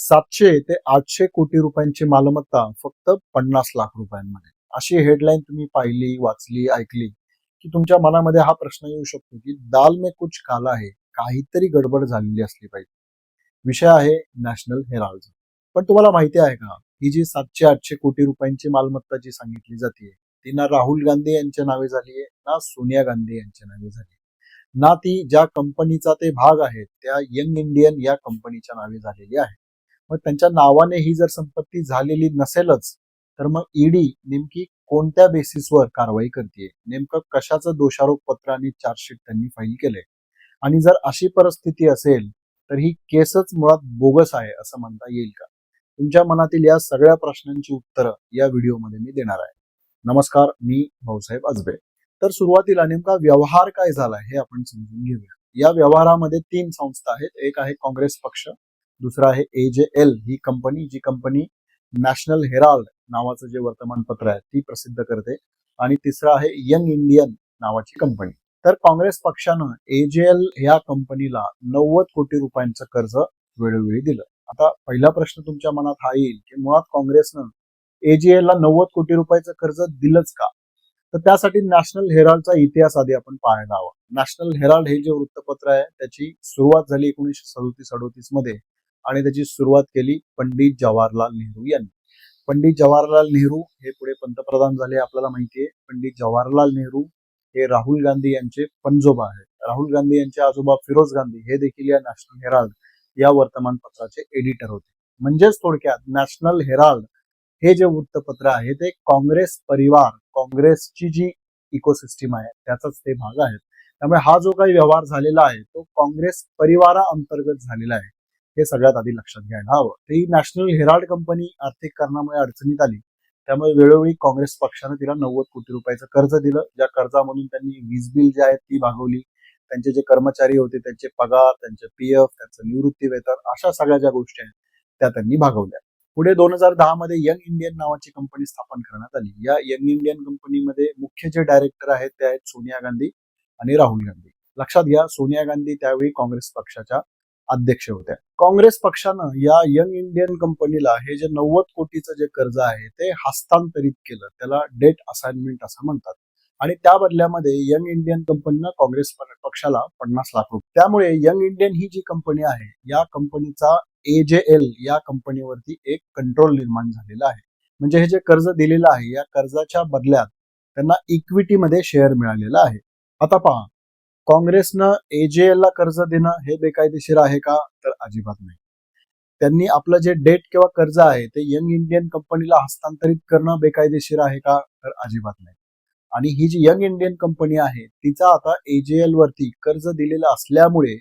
सातशे ते आठशे कोटी रुपयांची मालमत्ता फक्त पन्नास लाख रुपयांमध्ये. अशी हेडलाईन तुम्ही पाहिली वाचली ऐकली की तुमच्या मनामध्ये हा प्रश्न येऊ शकतो की दाल में कुछ काला आहे काहीतरी गडबड झालेली असली पाहिजे. विषय आहे नॅशनल हेराल्ड पण तुम्हाला माहिती आहे का ही जी सातशे आठशे कोटी रुपयांची मालमत्ता जी सांगितली जाते ती ना राहुल गांधी यांच्या नावे झाली आहे ना सोनिया गांधी यांच्या नावे झाली ना ती ज्या कंपनीचा ते भाग आहेत त्या यंग इंडियन या कंपनीच्या नावे झालेली आहे. मग त्यांच्या नावाने ही जर संपत्ती झालेली नसेलच तर मग ईडी नेमकी कोणत्या बेसिसवर कारवाई करते नेमकं कशाचं दोषारोप पत्र आणि चार्जशीट त्यांनी फाईल केले आणि जर अशी परिस्थिती असेल तर ही केसच मुळात बोगस आहे असं म्हणता येईल का? तुमच्या मनातील या सगळ्या प्रश्नांची उत्तरं या व्हिडिओमध्ये मी देणार आहे. नमस्कार मी भाऊसाहेब अजबे तर सुरुवातीला नेमका व्यवहार काय झाला हे आपण समजून घेऊया. या व्यवहारामध्ये तीन संस्था आहेत. एक आहे काँग्रेस पक्ष दुसरं आहे ए जे एल ही कंपनी जी कंपनी नॅशनल हेराल्ड नावाचं जे वर्तमानपत्र आहे ती प्रसिद्ध करते. आणि तिसरं आहे यंग इंडियन नावाची कंपनी तर काँग्रेस पक्षानं एजेएल ह्या कंपनीला नव्वद कोटी रुपयांचं कर्ज वेळोवेळी दिलं. आता पहिला प्रश्न तुमच्या मनात हा येईल की मुळात काँग्रेसनं एजीएल ला नव्वद कोटी रुपयाचं कर्ज दिलंच का? तर त्यासाठी नॅशनल हेराल्डचा इतिहास आधी आपण पाहायला हवा. नॅशनल हेराल्ड हे जे वृत्तपत्र आहे त्याची सुरुवात झाली एकोणीसशे सदोतीस अडोतीसमध्ये आणि त्याची सुरुवात केली पंडित जवाहरलाल नेहरू यांनी. पंडित जवाहरलाल नेहरू हे पुढे पंतप्रधान झाले आपल्याला माहितीये. पंडित जवाहरलाल नेहरू हे राहुल गांधी यांचे पंजोबा आहेत. राहुल गांधी यांचे आजोबा फिरोज गांधी हे देखील या नॅशनल हेराल्ड या वर्तमानपत्राचे एडिटर होते. म्हणजेच थोडक्यात नॅशनल हेराल्ड हे जे वृत्तपत्र आहे ते काँग्रेस परिवार काँग्रेसची जी इकोसिस्टीम आहे त्याचाच ते भाग आहेत. त्यामुळे हा जो काही व्यवहार झालेला आहे तो काँग्रेस परिवारा अंतर्गत झालेला आहे. हे सगळ्यात आधी लक्षात घ्यायला हवं. ती नॅशनल हेराल्ड कंपनी आर्थिक कारणामुळे अडचणीत आली. त्यामुळे वेळोवेळी काँग्रेस पक्षानं तिला नव्वद कोटी रुपयाचं कर्ज दिलं. ज्या कर्जामधून त्यांनी वीज बिल जे आहेत ती भागवली. त्यांचे जे कर्मचारी होते त्यांचे पगार त्यांचे पीएफ त्यांचं निवृत्ती वेतन अशा सगळ्या ज्या गोष्टी आहेत त्या त्यांनी भागवल्या. पुढे दोन हजार दहा मध्ये यंग इंडियन नावाची कंपनी स्थापन करण्यात आली. या यंग इंडियन कंपनीमध्ये मुख्य जे डायरेक्टर आहेत ते आहेत सोनिया गांधी आणि राहुल गांधी. लक्षात घ्या सोनिया गांधी त्यावेळी काँग्रेस पक्षाच्या अध्यक्ष होत्या. काँग्रेस पक्षानं या यंग इंडियन कंपनीला हे जे नव्वद कोटीचं जे कर्ज आहे ते हस्तांतरित केलं. त्याला डेट असाइनमेंट असं म्हणतात. आणि त्या बदल्यामध्ये यंग इंडियन कंपनीनं काँग्रेस पक्षाला पन्नास लाख रुपये. त्यामुळे यंग इंडियन ही जी कंपनी आहे या कंपनीचा एल या कंपनीवरती एक कंट्रोल निर्माण झालेला आहे. म्हणजे हे जे कर्ज दिलेलं आहे या कर्जाच्या बदल्यात त्यांना इक्विटीमध्ये शेअर मिळालेला आहे. आता पहा काँग्रेसनं एजेएल ला कर्ज देणं हे बेकायदेशीर आहे का? तर अजिबात नाही. त्यांनी आपलं जे डेट किंवा कर्ज आहे ते यंग इंडियन कंपनीला हस्तांतरित करणं बेकायदेशीर आहे का? तर अजिबात नाही. आणि ही जी यंग इंडियन कंपनी आहे तिचा आता एजेएल वरती कर्ज दिलेलं असल्यामुळे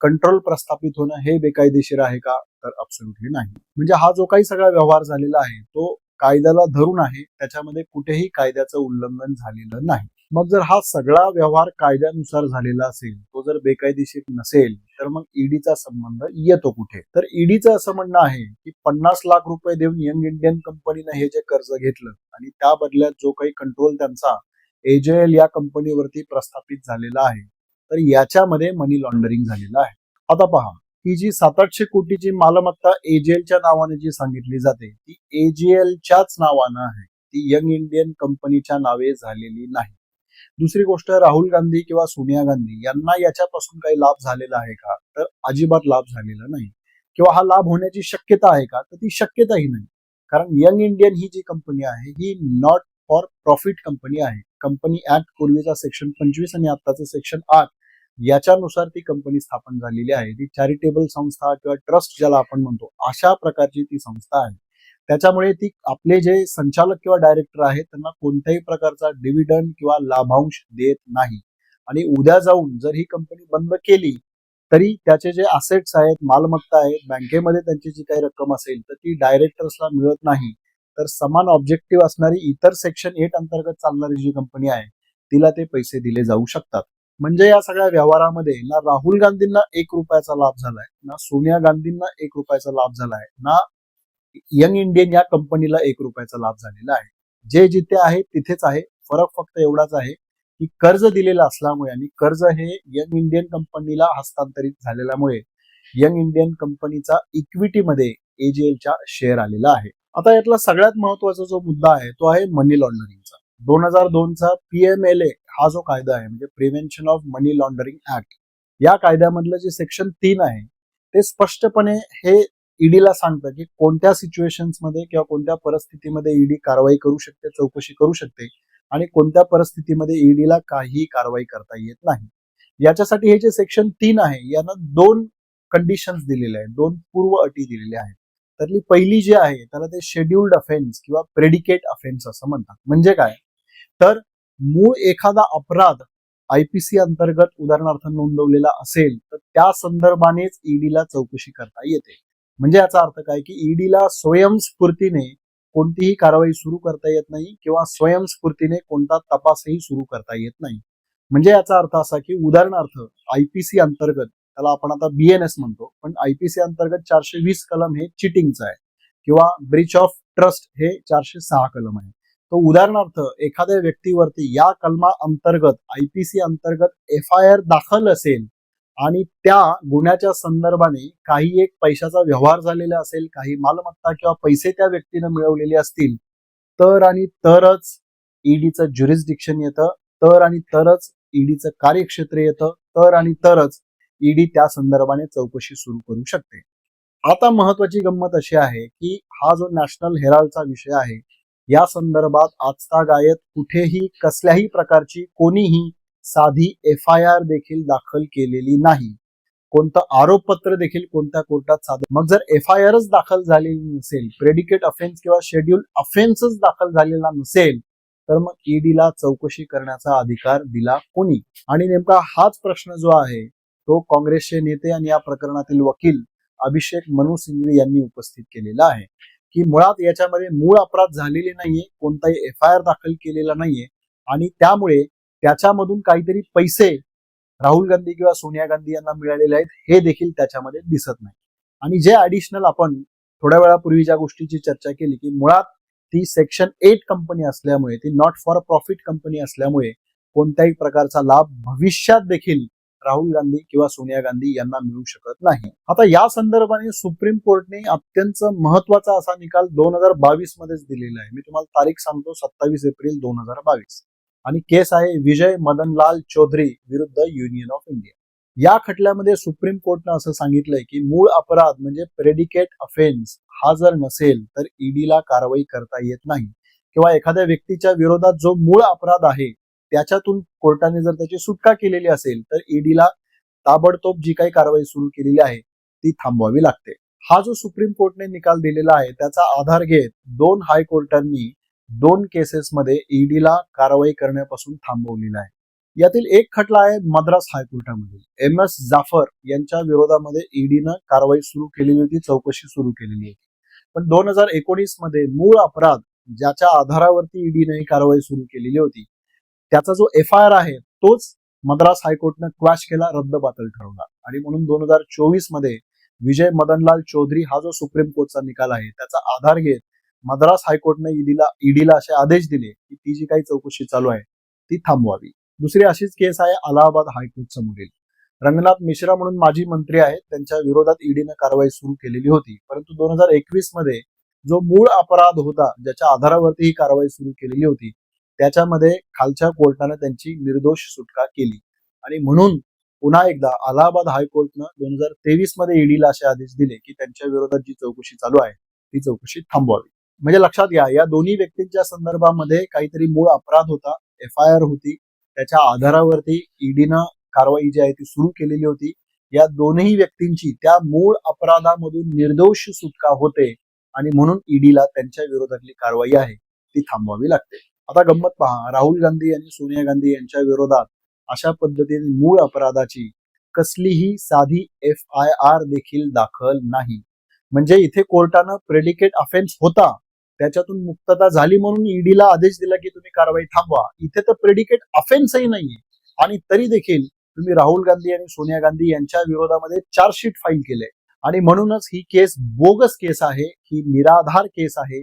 कंट्रोल प्रस्थापित होणं हे बेकायदेशीर आहे का? तर अब्सोल्युटली नाही. म्हणजे हा जो काही सगळा व्यवहार झालेला आहे तो कायद्याला धरून आहे त्याच्यामध्ये कुठेही कायद्याचं उल्लंघन झालेलं नाही. मग जर हा सगळा व्यवहार कायद्यानुसार झालेला असेल तो जर बेकायदेशीर नसेल तर मग ईडीचा संबंध येतो कुठे? तर ईडीचं असं म्हणणं आहे की पन्नास लाख रुपये देऊन यंग इंडियन कंपनीनं हे जे कर्ज घेतलं आणि त्या बदल्यात जो काही कंट्रोल त्यांचा एजेएल या कंपनीवरती प्रस्थापित झालेला आहे तर याच्यामध्ये मनी लॉन्डरिंग झालेलं आहे. आता पहा ही जी सात आठशे कोटीची मालमत्ता एजेएलच्या नावाने जी सांगितली जाते ती एजेएलच्याच नावानं आहे. ती यंग इंडियन कंपनीच्या नावे झालेली नाही. दुसरी गोष्ट राहुल गांधी किंवा सोनिया गांधी यांना याच्यापासून काही लाभ झालेला आहे का? तर अजिबात लाभ झालेला नाही. किंवा हा लाभ होण्याची शक्यता आहे का? तर ती शक्यताही नाही. कारण यंग इंडियन ही जी कंपनी आहे ही नॉट फॉर प्रॉफिट कंपनी आहे. कंपनी ऍक्ट पूर्वीचा सेक्शन पंचवीस आणि आत्ताचं सेक्शन आठ याच्यानुसार ती कंपनी स्थापन झालेली आहे. ती चॅरिटेबल संस्था किंवा ट्रस्ट ज्याला आपण म्हणतो अशा प्रकारची ती संस्था आहे. त्याच्यामुळे ती आपले जे संचालक किंवा डायरेक्टर आहेत त्यांना कोणत्याही प्रकारचा डिव्हिडंड किंवा लाभांश देत नाही. आणि उद्या जाऊन जर ही कंपनी बंद केली तरी त्याचे जे असेट्स आहेत मालमत्ता आहेत बँकेमध्ये त्यांची जी काही रक्कम असेल तर ती डायरेक्टर्सला मिळत नाही. तर समान ऑब्जेक्टिव्ह असणारी इतर सेक्शन एट अंतर्गत चालणारी जी कंपनी आहे तिला ते पैसे दिले जाऊ शकतात. म्हणजे या सगळ्या व्यवहारामध्ये ना राहुल गांधींना एक रुपयाचा लाभ झालाय ना सोनिया गांधींना एक रुपयाचा लाभ झालाय ना यंग इंडियन या कंपनीला एक रुपयाचा लाभ झालेला आहे. जे जिथे आहे तिथेच आहे. फरक फक्त एवढाच आहे की कर्ज दिलेलं असल्यामुळे आणि कर्ज हे यंग इंडियन कंपनीला हस्तांतरित झालेल्यामुळे यंग इंडियन कंपनीचा इक्विटीमध्ये एजीएलच्या शेअर आलेला आहे. आता यातला सगळ्यात महत्त्वाचा जो मुद्दा आहे तो आहे मनी लॉन्डरिंगचा दोन हजार दोनचा पीएमएलए हा जो कायदा आहे म्हणजे prevention of money laundering act या कायद्यामधलं जे सेक्शन तीन आहे ते स्पष्टपणे हे ईडीला सांगतं की कोणत्या सिच्युएशन्समध्ये किंवा कोणत्या परिस्थितीमध्ये ईडी कारवाई करू शकते चौकशी करू शकते आणि कोणत्या परिस्थितीमध्ये ईडीला काहीही कारवाई करता येत नाही. याच्यासाठी हे जे सेक्शन तीन आहे यानं दोन कंडिशन्स दिलेले आहेत दोन पूर्व अटी दिलेल्या आहेत. त्यातली पहिली जी आहे त्याला ते शेड्युल्ड अफेन्स किंवा प्रेडिकेट अफेन्स असं म्हणतात. म्हणजे काय? तर मूळ एखादा अपराध आयपीसी अंतर्गत उदाहरणार्थ नोंदवलेला असेल तर त्या संदर्भानेच ईडीला चौकशी करता येते. म्हणजे याचा अर्थ काय की ईडीला स्वयंस्फूर्तीने कोणतीही कारवाई सुरू करता येत नाही किंवा स्वयंस्फूर्तीने कोणता तपासही सुरू करता येत नाही. म्हणजे याचा अर्थ असा की उदाहरणार्थ आयपीसी अंतर्गत त्याला आपण आता बीएनएस म्हणतो पण आयपीसी अंतर्गत चारशे वीस कलम हे चिटिंगचं आहे किंवा ब्रीच ऑफ ट्रस्ट हे चारशे सहा कलम आहे. तो उदाहरणार्थ एखाद्या व्यक्तीवरती या कलमा अंतर्गत आयपीसी अंतर्गत एफ आय आर दाखल असेल आणि त्या गुन्ह्याच्या संदर्भाने काही एक पैशाचा व्यवहार झालेला असेल काही मालमत्ता किंवा पैसे त्या व्यक्तीनं मिळवलेले असतील तर आणि तरच ईडीचं ज्युरिस्डिक्शन येतं तर आणि तरच ईडीचं कार्यक्षेत्र येतं तर आणि तरच ईडी त्या संदर्भाने चौकशी सुरू करू शकते. आता महत्वाची गंमत अशी आहे की हा जो नॅशनल हेराल्डचा विषय आहे या संदर्भात आजचा गायत कुठेही कसल्याही प्रकारची कोणीही साधी एफ आय आर देखील दाखल केलेली नाही. कोणतं आरोपपत्र देखील कोणत्या कोर्टात सादर मग जर एफ आय आरच दाखल झालेली नसेल प्रेडिकेट अफेन्स किंवा शेड्यूल अफेन्सच दाखल झालेला नसेल तर मग ईडीला चौकशी करण्याचा अधिकार दिला कोणी? आणि नेमका हाच प्रश्न जो आहे तो काँग्रेसचे नेते आणि या प्रकरणातील वकील अभिषेक मनु सिंघवी यांनी उपस्थित केलेला आहे. की मुळात याच्यामध्ये मूळ अपराध झालेले नाहीये कोणताही एफ आय आर दाखल केलेला नाहीये आणि त्यामुळे त्याच्यामधून काहीतरी पैसे राहुल गांधी किंवा सोनिया गांधी यांना मिळालेले आहेत हे देखील त्याच्यामध्ये दिसत नाही. आणि जे ऍडिशनल आपण थोड्या वेळापूर्वी ज्या गोष्टीची चर्चा केली की मुळात ती सेक्शन एट कंपनी असल्यामुळे ती नॉट फॉर प्रॉफिट कंपनी असल्यामुळे कोणत्याही प्रकारचा लाभ भविष्यात देखील राहुल गांधी किंवा सोनिया गांधी यांना मिळू शकत नाही. आता या संदर्भाने सुप्रीम कोर्टने अत्यंत महत्त्वाचा असा निकाल दोन हजार बावीस मध्येच दिलेला आहे. मी तुम्हाला तारीख सांगतो सत्तावीस एप्रिल दोन हजार बावीस. आणि केस आहे विजय मदनलाल चौधरी विरुद्ध युनियन ऑफ इंडिया. या खटल्यामध्ये सुप्रीम कोर्टनं असं सांगितलंय की मूळ अपराध म्हणजे प्रेडिकेट अफेन्स हा जर नसेल तर ईडीला कारवाई करता येत नाही. किंवा एखाद्या व्यक्तीच्या विरोधात जो मूळ अपराध आहे त्याच्यातून कोर्टाने जर त्याची सुटका केलेली असेल तर ईडीला ताबडतोब जी काही कारवाई सुरू केलेली आहे ती थांबवावी लागते. हा जो सुप्रीम कोर्टने निकाल दिलेला आहे त्याचा आधार घेत दोन हायकोर्टांनी दोन केसेसमध्ये ईडीला कारवाई करण्यापासून थांबवलेला आहे. यातील एक खटला आहे मद्रास हायकोर्टामध्ये. एम एस जाफर यांच्या विरोधामध्ये ईडीनं कारवाई सुरू केलेली होती चौकशी सुरू केलेली होती. पण दोन हजार एकोणीसमध्ये मूळ अपराध ज्याच्या आधारावरती ईडीने ही कारवाई सुरू केलेली होती त्याचा जो एफ आय आर आहे तोच मद्रास हायकोर्टनं क्वॅश केला रद्दबातल ठरवला. आणि म्हणून दोन हजार चोवीसमध्ये विजय मदनलाल चौधरी हा जो सुप्रीम कोर्टचा निकाल आहे त्याचा आधार घेत मद्रास हायकोर्टने ईडीला ईडीला असे आदेश दिले की ती जी काही चौकशी चालू आहे ती थांबवावी. दुसरी अशीच केस आहे अलाहाबाद हायकोर्ट समोरील रंगनाथ मिश्रा म्हणून माजी मंत्री आहेत त्यांच्या विरोधात ईडीनं कारवाई सुरू केलेली होती. परंतु दोन हजार एकवीसमध्ये जो मूळ अपराध होता ज्याच्या आधारावरती ही कारवाई सुरू केलेली होती त्याच्यामध्ये खालच्या कोर्टानं त्यांची निर्दोष सुटका केली. आणि म्हणून पुन्हा एकदा अलाहाबाद हायकोर्टनं दोन हजार तेवीसमध्ये ईडीला असे आदेश दिले की त्यांच्या विरोधात जी चौकशी चालू आहे ती चौकशी थांबवावी. म्हणजे लक्षात घ्या या दोन्ही व्यक्तींच्या संदर्भामध्ये काहीतरी मूळ अपराध होता. एफ आय आर होती. त्याच्या आधारावरती ईडीनं कारवाई जी आहे ती सुरू केलेली होती. या दोनही व्यक्तींची त्या मूळ अपराधामधून निर्दोष सुटका होते आणि म्हणून ईडीला त्यांच्या विरोधातली कारवाई आहे. ती थांबवावी लागते. आता गंमत पहा. राहुल गांधी आणि सोनिया गांधी यांच्या विरोधात अशा पद्धतीने मूळ अपराधाची कसलीही साधी एफ आय आर देखील दाखल नाही. म्हणजे इथे कोर्टानं प्रेडिकेट अफेन्स होता. त्याच्यातून मुक्तता झाली म्हणून ईडीला आदेश दिला की तुम्ही कारवाई थांबवा. इथे तर प्रेडिकेट अफेन्सही नाहीये. आणि तरी देखील तुम्ही राहुल गांधी आणि सोनिया गांधी यांच्या विरोधामध्ये चार्जशीट फाईल केले आणि म्हणूनच ही केस बोगस केस आहे ही निराधार केस आहे.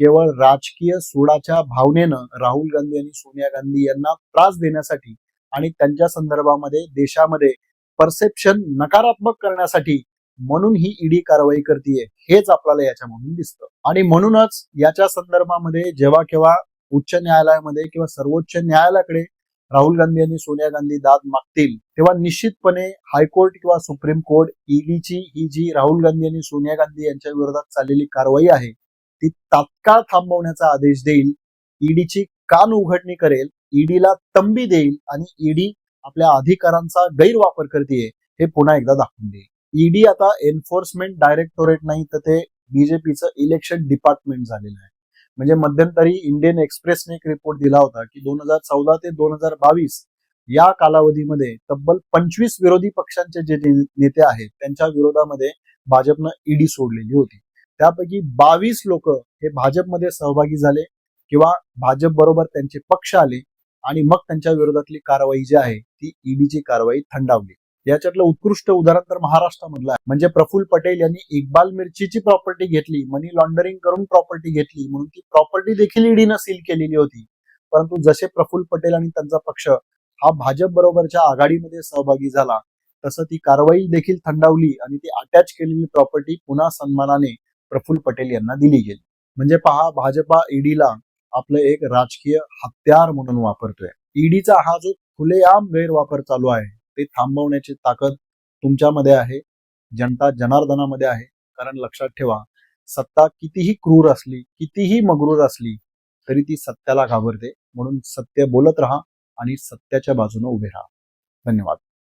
केवळ राजकीय सोडाच्या भावनेनं राहुल गांधी आणि सोनिया गांधी यांना त्रास देण्यासाठी आणि त्यांच्या संदर्भामध्ये देशामध्ये परसेप्शन नकारात्मक करण्यासाठी म्हणून ही ईडी कारवाई करतीये हेच आपल्याला याच्यामधून दिसतं. आणि म्हणूनच याच्या संदर्भामध्ये जेव्हा केव्हा उच्च न्यायालयामध्ये किंवा सर्वोच्च न्यायालयाकडे राहुल गांधी आणि सोनिया गांधी दाद मागतील तेव्हा निश्चितपणे हायकोर्ट किंवा सुप्रीम कोर्ट ईडीची ही जी राहुल गांधी आणि सोनिया गांधी यांच्या विरोधात चाललेली कारवाई आहे ती तात्काळ थांबवण्याचा आदेश देईल ईडीची कान उघडणी करेल ईडीला तंबी देईल आणि ईडी आपल्या अधिकारांचा गैरवापर करते हे पुन्हा एकदा दाखवून देईल. ईडी आता एन्फोर्समेंट डायरेक्टोरेट नाही तर ते बीजेपीचं इलेक्शन डिपार्टमेंट झालेलं आहे. म्हणजे मध्यंतरी इंडियन एक्सप्रेसने एक रिपोर्ट दिला होता की दोन हजार चौदा ते दोन हजार बावीस या कालावधीमध्ये तब्बल पंचवीस विरोधी पक्षांचे जे नेते आहेत त्यांच्या विरोधामध्ये भाजपनं ईडी सोडलेली होती. त्यापैकी बावीस लोक हे भाजपमध्ये सहभागी झाले किंवा भाजप बरोबर त्यांचे पक्ष आले आणि मग त्यांच्या विरोधातली कारवाई जी आहे ती ईडीची कारवाई थंडावली. याच्यातलं उत्कृष्ट उदाहरण तर महाराष्ट्रामधलं आहे. म्हणजे प्रफुल पटेल यांनी इक्बाल मिरचीची प्रॉपर्टी घेतली मनी लॉन्डरिंग करून प्रॉपर्टी घेतली म्हणून ती प्रॉपर्टी देखील ईडीनं सील केलेली होती. परंतु जसे प्रफुल पटेल आणि त्यांचा पक्ष हा भाजप बरोबरच्या आघाडीमध्ये सहभागी झाला तसं ती कारवाई देखील थंडावली आणि ती अटॅच केलेली प्रॉपर्टी पुन्हा सन्मानाने प्रफुल पटेल यांना दिली गेली. म्हणजे पहा भाजपा ईडीला आपलं एक राजकीय हत्यार म्हणून वापरतोय. ईडीचा हा जो खुलेआम गैरवापर चालू आहे ते थांबवण्याची ताकद तुमच्यामध्ये आहे. जनता जनार्दनामध्ये आहे. कारण लक्षात ठेवा सत्ता कितीही क्रूर असली कितीही मगरूर असली तरी ती सत्याला घाबरते. म्हणून सत्य बोलत राहा आणि सत्याच्या बाजूने उभे राहा. धन्यवाद.